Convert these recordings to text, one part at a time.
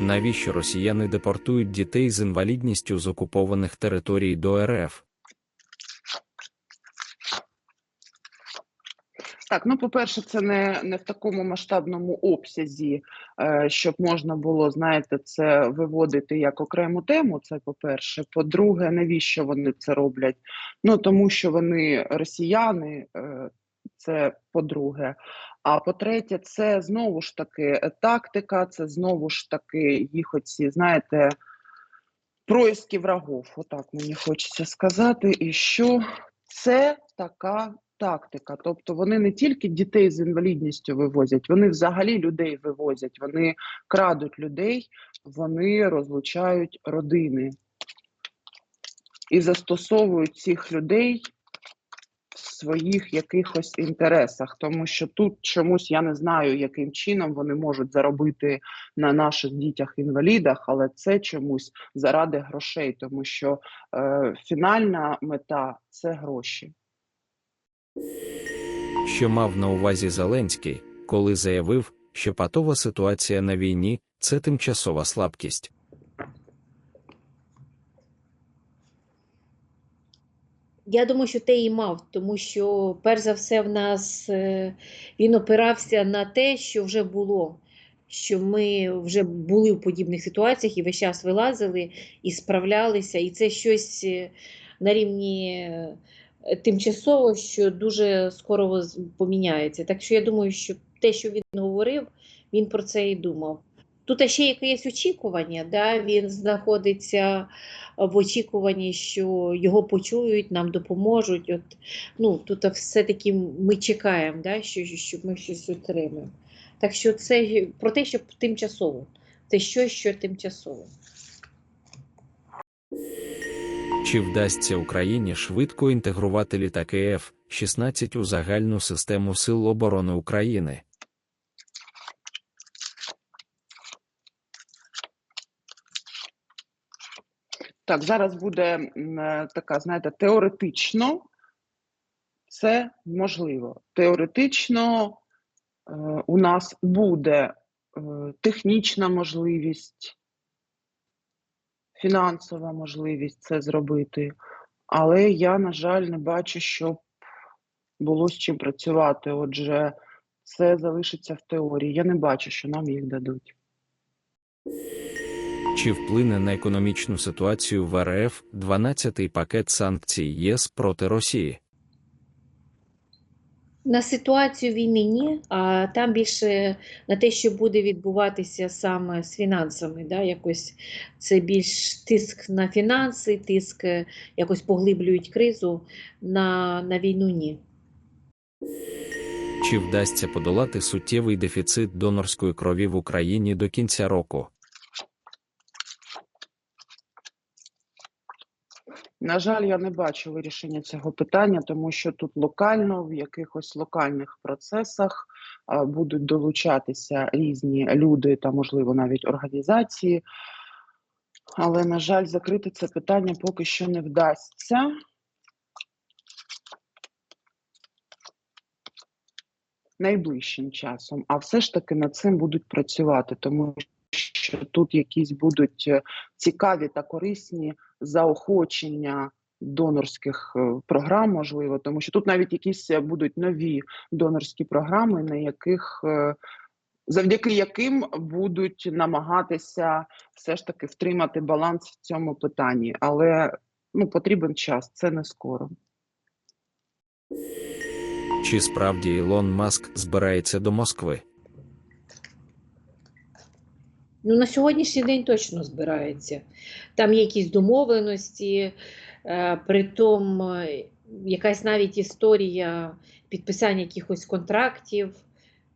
Навіщо росіяни депортують дітей з інвалідністю з окупованих територій до РФ? Так, ну по-перше, це не, не в такому масштабному обсязі, е, щоб можна було, знаєте, це виводити як окрему тему. Це по-перше. По-друге, навіщо вони це роблять? Ну тому що вони росіяни, е, це по-друге. А по-третє, це знову ж таки е, тактика, це знову ж таки їх оці, знаєте, происки врагов. Отак мені хочеться сказати. І що це така тактика. Тобто вони не тільки дітей з інвалідністю вивозять, вони взагалі людей вивозять, вони крадуть людей, вони розлучають родини і застосовують цих людей своїх якихось інтересах, тому що тут чомусь я не знаю, яким чином вони можуть заробити на наших дітях-інвалідах, але це чомусь заради грошей, тому що е, фінальна мета це гроші. Що мав на увазі Зеленський, коли заявив, що патова ситуація на війні це тимчасова слабкість. Я думаю, що те і мав, тому що, перш за все, в нас е, він опирався на те, що вже було, що ми вже були в подібних ситуаціях і весь час вилазили і справлялися, і це щось е, на рівні е, тимчасово, що дуже скоро поміняється. Так що я думаю, що те, що він говорив, він про це і думав. Тут ще якесь очікування, да? він знаходиться в очікуванні, що його почують, нам допоможуть. От, ну, тут все-таки ми чекаємо, да, що, що ми щось отримаємо. Так що це про те, що тимчасово. Це щось, що тимчасово. Чи вдасться Україні швидко інтегрувати літаки F-16 у загальну систему Сил оборони України? Так, зараз буде е, така, знаєте, теоретично це можливо. Теоретично е, у нас буде е, технічна можливість, фінансова можливість це зробити, але я, на жаль, не бачу, щоб було з чим працювати. Отже, це залишиться в теорії. Я не бачу, що нам їх дадуть. Чи вплине на економічну ситуацію в РФ 12-й пакет санкцій ЄС проти Росії? На ситуацію війни ні, а там більше на те, що буде відбуватися саме з фінансами. Да? Якось це більш тиск на фінанси, тиск е, якось поглиблюють кризу на, на війну ні. Чи вдасться подолати суттєвий дефіцит донорської крові в Україні до кінця року? На жаль, я не бачу вирішення цього питання, тому що тут локально, в якихось локальних процесах будуть долучатися різні люди та, можливо, навіть організації. Але, на жаль, закрити це питання поки що не вдасться. Найближчим часом, а все ж таки над цим будуть працювати, тому що тут якісь будуть е, цікаві та корисні заохочення донорських е, програм, можливо, тому що тут навіть якісь е, будуть нові донорські програми, на яких завдяки яким будуть намагатися все ж таки втримати баланс в цьому питанні, але ну потрібен час, це не скоро. Чи справді Ілон Маск збирається до Москви? Ну, на сьогоднішній день точно збирається. Там є якісь домовленості, е, притом е, якась навіть історія підписання якихось контрактів.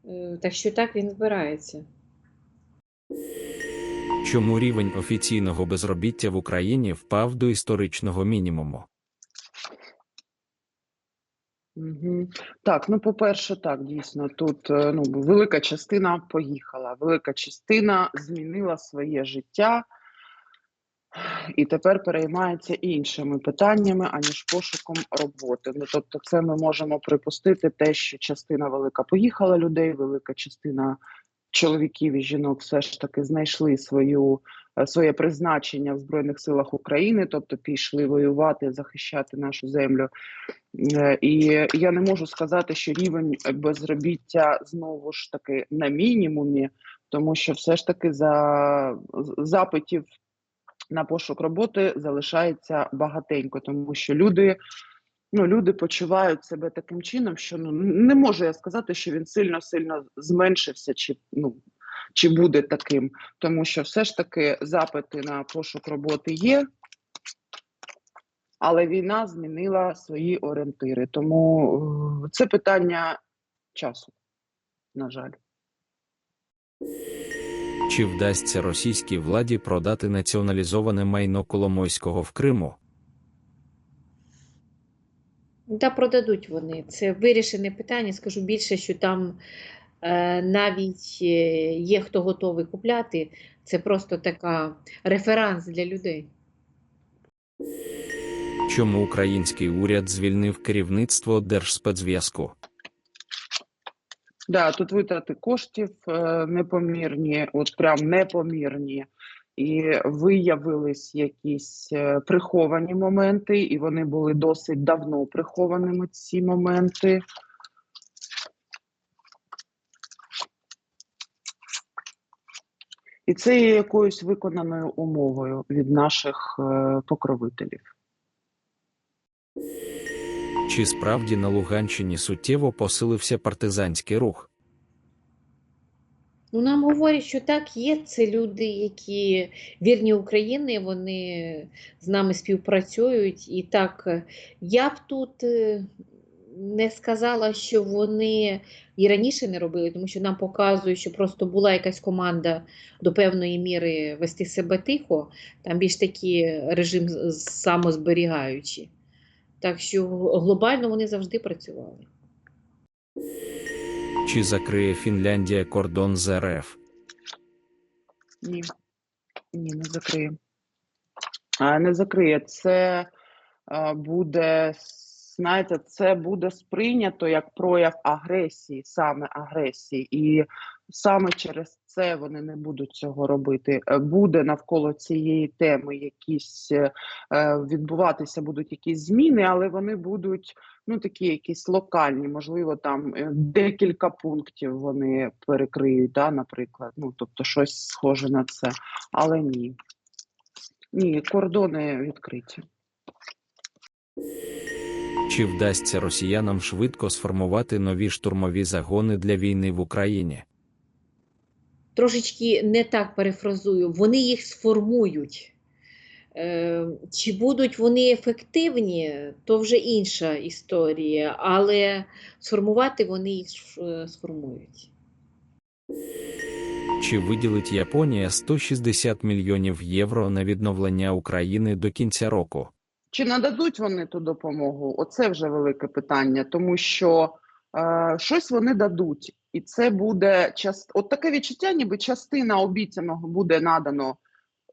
Е, Так що так він збирається. Чому рівень офіційного безробіття в Україні впав до історичного мінімуму? Угу. Так, ну по-перше, так, дійсно, тут е, ну, велика частина поїхала, велика частина змінила своє життя і тепер переймається іншими питаннями, аніж пошуком роботи. Ну, тобто, це ми можемо припустити те, що частина велика поїхала людей, велика частина чоловіків і жінок все ж таки знайшли свою своє призначення в Збройних силах України, тобто пішли воювати, захищати нашу землю. Е, І я не можу сказати, що рівень безробіття знову ж таки на мінімумі, тому що все ж таки за запитів на пошук роботи залишається багатенько, тому що люди. Ну, люди почувають себе таким чином, що ну не можу я сказати, що він сильно сильно зменшився, чи ну чи буде таким, тому що все ж таки запити на пошук роботи є, але війна змінила свої орієнтири. Тому е, це питання часу, на жаль. Чи вдасться російській владі продати націоналізоване майно Коломойського в Криму? Та продадуть вони. Це вирішене питання. Скажу більше, що там навіть е, є хто готовий купляти. Це просто така реферанс для людей. Чому український уряд звільнив керівництво Держспецзв'язку? Да, тут витрати коштів е, непомірні, от прям непомірні. І виявились якісь е, приховані моменти, і вони були досить давно прихованими ці моменти. І це є якоюсь виконаною умовою від наших е, покровителів. Чи справді на Луганщині суттєво посилився партизанський рух? Ну, нам говорять, що так є. Це люди, які вірні України, вони з нами співпрацюють. І так, я б тут е, не сказала, що вони і раніше не робили, тому що нам показують, що просто була якась команда до певної міри вести себе тихо, там більш такий режим самозберігаючий. Так що глобально вони завжди працювали. Чи закриє Фінляндія кордон з РФ? Ні, ні, не закриє. А, Не закриє. Це а, буде, знаєте, це буде сприйнято як прояв агресії, саме агресії. І саме через це вони не будуть цього робити. Е, Буде навколо цієї теми якісь е, е, відбуватися будуть якісь зміни, але вони будуть ну такі якісь локальні, можливо, там декілька пунктів вони перекриють, да, наприклад. Ну тобто щось схоже на це, але ні. Ні, кордони відкриті. Чи вдасться росіянам швидко сформувати нові штурмові загони для війни в Україні? трошечки не так перефразую, вони їх сформують. Е, Чи будуть вони ефективні, то вже інша історія, але сформувати вони їх е, сформують. Чи виділить Японія 160 мільйонів євро на відновлення України до кінця року? Чи нададуть вони ту допомогу? Оце вже велике питання, тому що е, щось вони дадуть, і це буде част... От таке відчуття, ніби частина обіцяного буде надано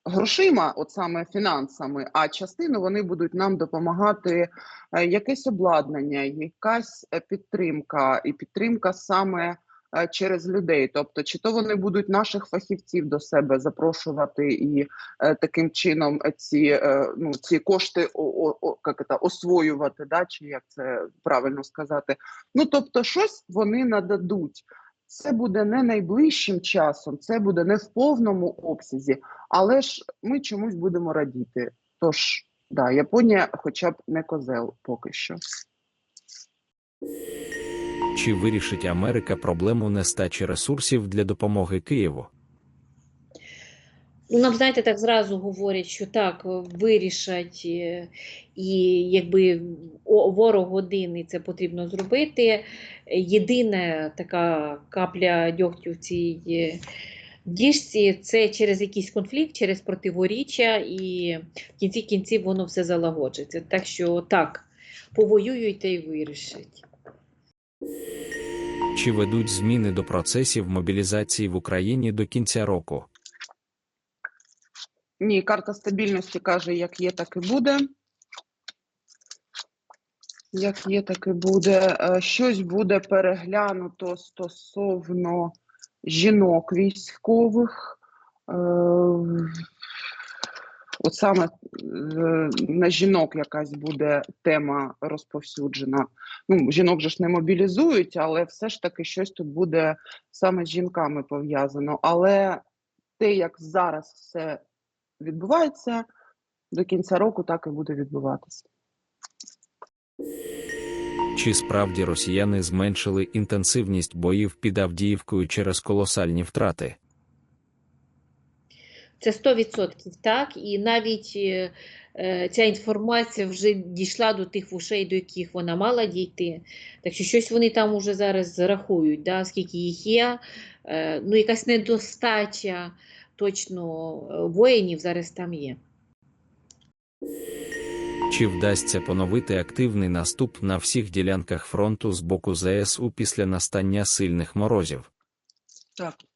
грошима, от саме фінансами, а частину вони будуть нам допомагати е, якесь обладнання, якась е, підтримка, і підтримка саме через людей. Тобто, чи то вони будуть наших фахівців до себе запрошувати і е, таким чином е, ці, е, ну, ці кошти о, о, як це, освоювати, да, чи як це правильно сказати. Ну тобто, щось вони нададуть. Це буде не найближчим часом, це буде не в повному обсязі, але ж ми чомусь будемо радіти. Тож, да, Японія, хоча б не козел поки що. Чи вирішить Америка проблему нестачі ресурсів для допомоги Києву? Ну, нам, знаєте, так зразу говорять, що так, вирішать, е, і якби ворог один, і це потрібно зробити. Єдина така капля дьогтю в цій е, діжці це через якийсь конфлікт, через противоріччя, і в кінці кінців воно все залагоджиться. Так що так, повоюють та й вирішать. Чи ведуть зміни до процесів мобілізації в Україні до кінця року? Ні, карта стабільності каже, як є, так і буде. Як є, так і буде. Е, Щось буде переглянуто стосовно жінок військових. От саме е, на жінок якась буде тема розповсюджена. Ну, жінок же ж не мобілізують, але все ж таки щось тут буде саме з жінками пов'язано. Але те, як зараз все відбувається, до кінця року так і буде відбуватися. Чи справді росіяни зменшили інтенсивність боїв під Авдіївкою через колосальні втрати? Це 100% так, і навіть е, е, ця інформація вже дійшла до тих вушей, до яких вона мала дійти. Так що щось вони там уже зараз зарахують, да, скільки їх є. Е, ну, якась недостача точно е, воїнів зараз там є. Чи вдасться поновити активний наступ на всіх ділянках фронту з боку ЗСУ після настання сильних морозів? Так.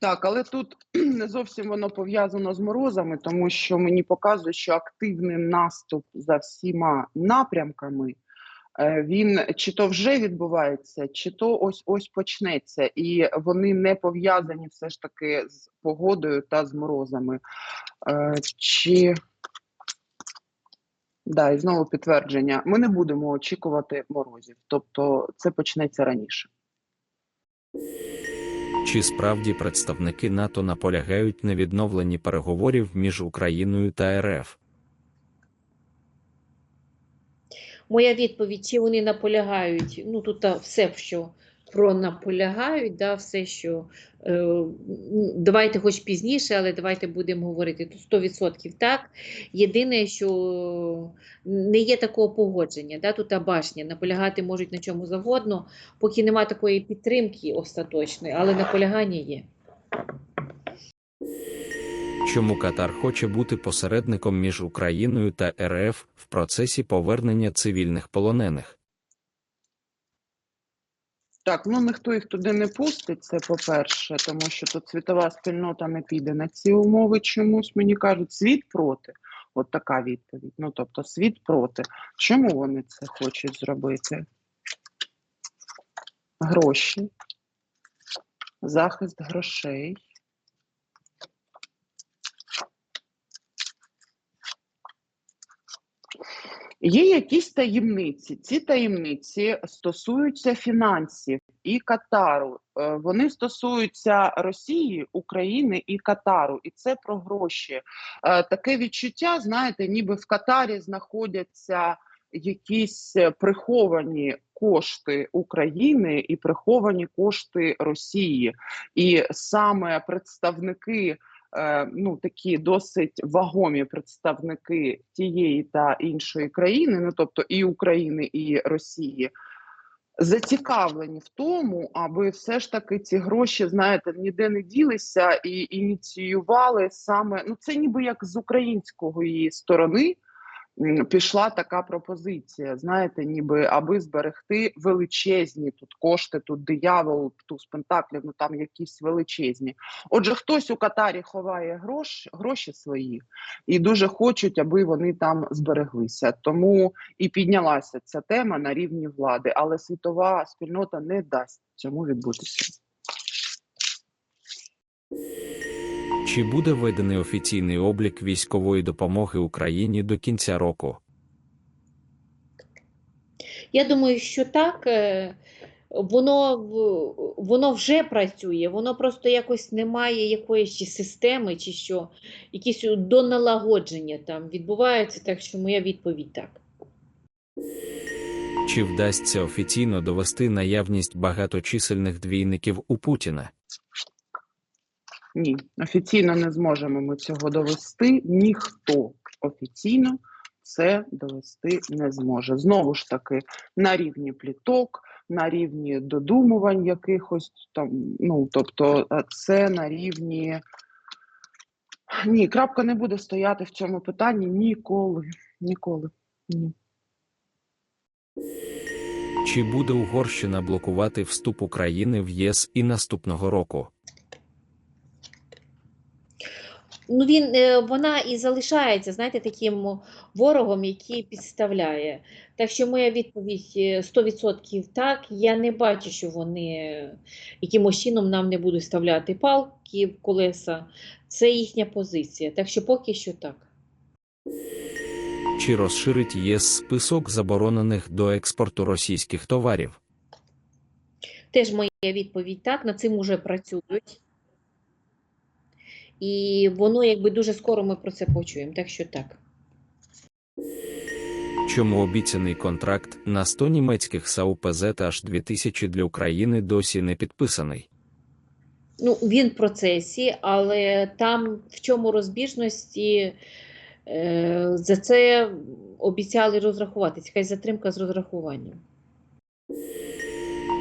Так, але тут не зовсім воно пов'язано з морозами, тому що мені показує, що активний наступ за всіма напрямками е, він чи то вже відбувається, чи то ось ось почнеться, і вони не пов'язані все ж таки з погодою та з морозами. Е, Чи да, і знову підтвердження: ми не будемо очікувати морозів, тобто це почнеться раніше. Чи справді представники НАТО наполягають на відновленні переговорів між Україною та РФ? Моя відповідь, чи вони наполягають, ну тут все, що про наполягають, да, все, що е, давайте хоч пізніше, але давайте будемо говорити тут 100% так. Єдине, що не є такого погодження, да, тут та башня, наполягати можуть на чому завгодно, поки нема такої підтримки остаточної, але наполягання є. Чому Катар хоче бути посередником між Україною та РФ в процесі повернення цивільних полонених? Так, ну ніхто їх туди не пустить, це по-перше, тому що тут світова спільнота не піде на ці умови чомусь. Мені кажуть, світ проти. От така відповідь. Ну тобто, світ проти. Чому вони це хочуть зробити? Гроші, захист грошей. Є якісь таємниці. Ці таємниці стосуються фінансів і Катару. Е, Вони стосуються Росії, України і Катару, і це про гроші. Е, Таке відчуття, знаєте, ніби в Катарі знаходяться якісь е, приховані кошти України і приховані кошти Росії. І саме представники ну такі досить вагомі представники тієї та іншої країни, ну тобто і України, і Росії. Зацікавлені в тому, аби все ж таки ці гроші, знаєте, ніде не ділися і ініціювали саме. Ну це ніби як з української сторони пішла така пропозиція. Знаєте, ніби аби зберегти величезні тут кошти, тут диявол, туз пентаклів, ну там якісь величезні. Отже, хтось у Катарі ховає гроші, гроші свої і дуже хочуть, аби вони там збереглися. Тому і піднялася ця тема на рівні влади, але світова спільнота не дасть цьому відбутися. Чи буде введений офіційний облік військової допомоги Україні до кінця року? Я думаю, що так. е, Воно, воно вже працює, воно просто якось немає якоїсь чи системи, чи що, якісь доналагодження там відбуваються, так що моя відповідь так. Чи вдасться офіційно довести наявність багаточисельних двійників у Путіна? Ні, офіційно не зможемо ми цього довести. Ніхто офіційно це довести не зможе. Знову ж таки, на рівні пліток, на рівні додумувань якихось там. Ну тобто, е, це на рівні. Ні, крапка не буде стояти в цьому питанні ніколи. Ніколи. Ні. Чи буде Угорщина блокувати вступ України в ЄС і наступного року? Ну, він, е, вона і залишається, знаєте, таким ворогом, який підставляє. Так що моя відповідь е, 100% так. Я не бачу, що вони якимось чином нам не будуть вставляти палки в колеса. Це їхня позиція. Так що поки що так. Чи розширить ЄС список заборонених до експорту російських товарів? Теж моя відповідь так, над цим уже працюють. І воно якби дуже скоро ми про це почуємо. Так що так. Чому обіцяний контракт на 100 німецьких САУ-ПЗ аж 2000 для України досі не підписаний? Ну, він в процесі, але там в чому розбіжності е, за це обіцяли розрахуватися, якась затримка з розрахуванням.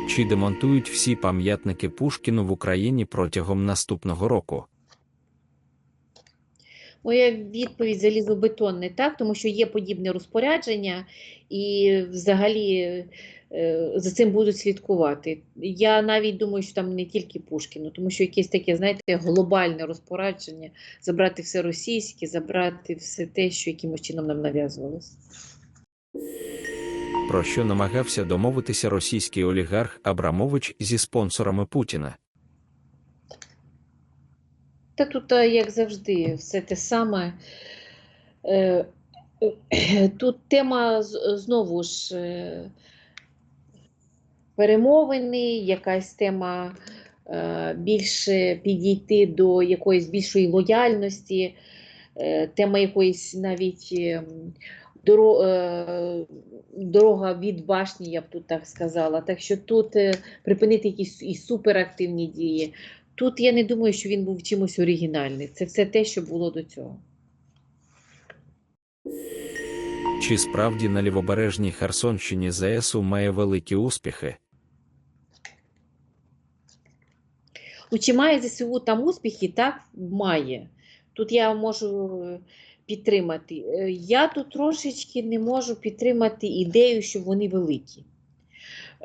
Чи демонтують всі пам'ятники Пушкіну в Україні протягом наступного року? Моя відповідь залізобетонне так, тому що є подібне розпорядження, і взагалі е, за цим будуть слідкувати. Я навіть думаю, що там не тільки Пушкіну, тому що якесь таке, знаєте, глобальне розпорядження забрати все російське, забрати все те, що якимось чином нам нав'язувалось. Про що намагався домовитися російський олігарх Абрамович зі спонсорами Путіна? Та тут, як завжди, все те саме. Е, Тут тема знову ж е, перемовини, якась тема е, більше підійти до якоїсь більшої лояльності, тема якоїсь навіть дорога від башні, я б тут так сказала. Так що тут припинити якісь і суперактивні дії. Тут я не думаю, що він був чимось оригінальний. Це все те, що було до цього. Чи справді на лівобережній Херсонщині ЗСУ має великі успіхи? Ну, чи має ЗСУ там успіхи? Так, має. Тут я можу е, підтримати. Е, Я тут трошечки не можу підтримати ідею, що вони великі.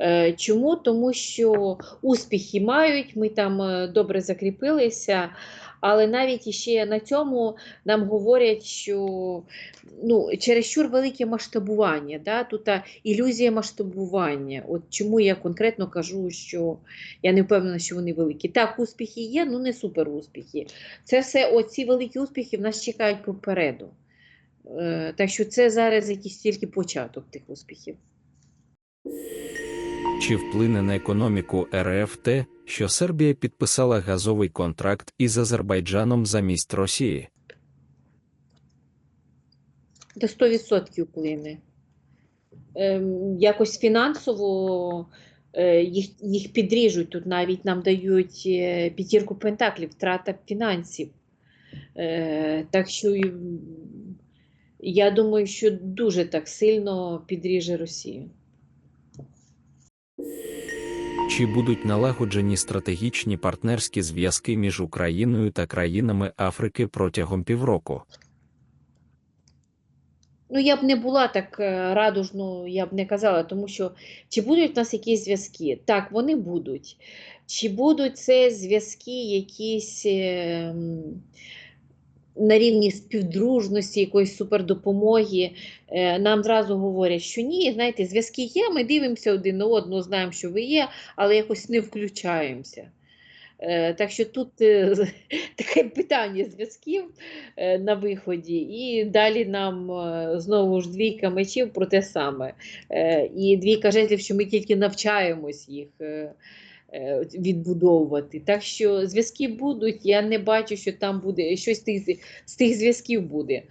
Е, Чому? Тому що успіхи мають, ми там е, добре закріпилися, але навіть іще на цьому нам говорять, що ну, чересчур велике масштабування, да? тут ілюзія масштабування. От чому я конкретно кажу, що я не впевнена, що вони великі. Так, успіхи є, ну не супер успіхи. Це все, оці великі успіхи в нас чекають попереду. Е, так що це зараз якийсь тільки початок тих успіхів. Чи вплине на економіку РФ те, що Сербія підписала газовий контракт із Азербайджаном замість Росії? До 100% вплине. Ем, якось фінансово е, їх, їх підріжуть. Тут навіть нам дають е, п'ятірку пентаклів, втрата фінансів. Е, так що я думаю, що дуже так сильно підріже Росію. Чи будуть налагоджені стратегічні партнерські зв'язки між Україною та країнами Африки протягом півроку? Ну, я б не була так е, радужно, я б не казала, тому що чи будуть в нас якісь зв'язки? Так, вони будуть. Чи будуть це зв'язки якісь е, м, на рівні співдружності, якоїсь супердопомоги? Е, Нам зразу говорять, що ні, знаєте, зв'язки є, ми дивимося один на одного, знаємо, що ви є, але якось не включаємося. Е, Так що тут е, таке питання зв'язків на виході, і далі нам знову ж двійка мечів про те саме. І двійка жезлів, що ми тільки навчаємось їх відбудовувати. Так що зв'язки будуть, я не бачу, що там буде щось з тих, з тих зв'язків буде.